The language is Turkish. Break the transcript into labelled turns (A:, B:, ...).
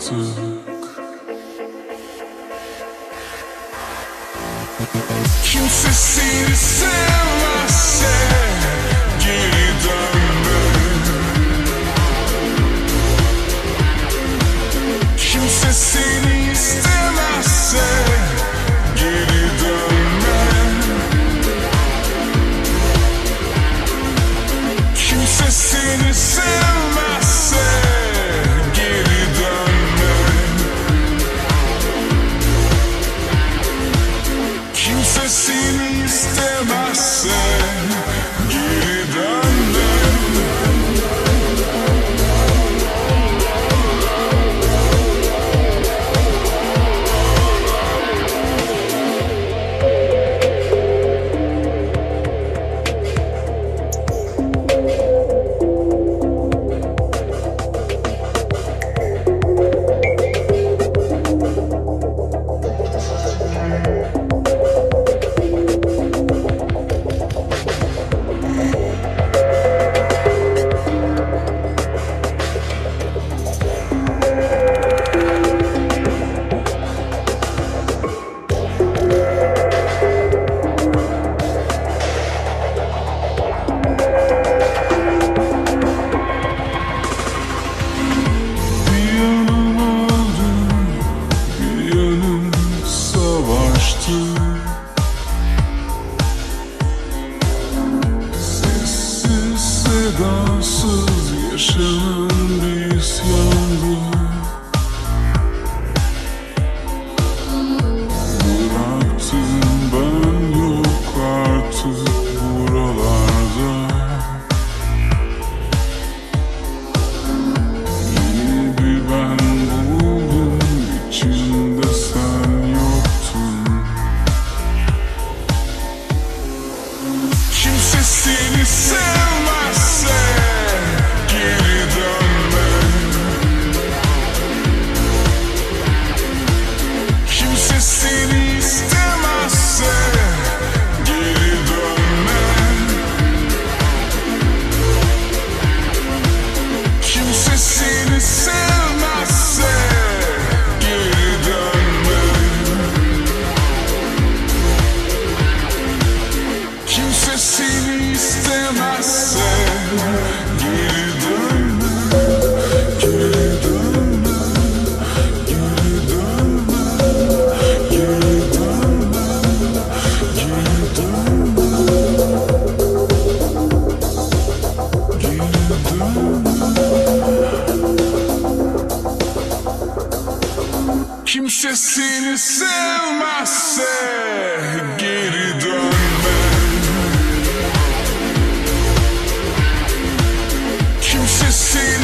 A: artık Kimse seni sevmezse say. Kimse Kimsesini sevmezse geri dönme. Kimsesini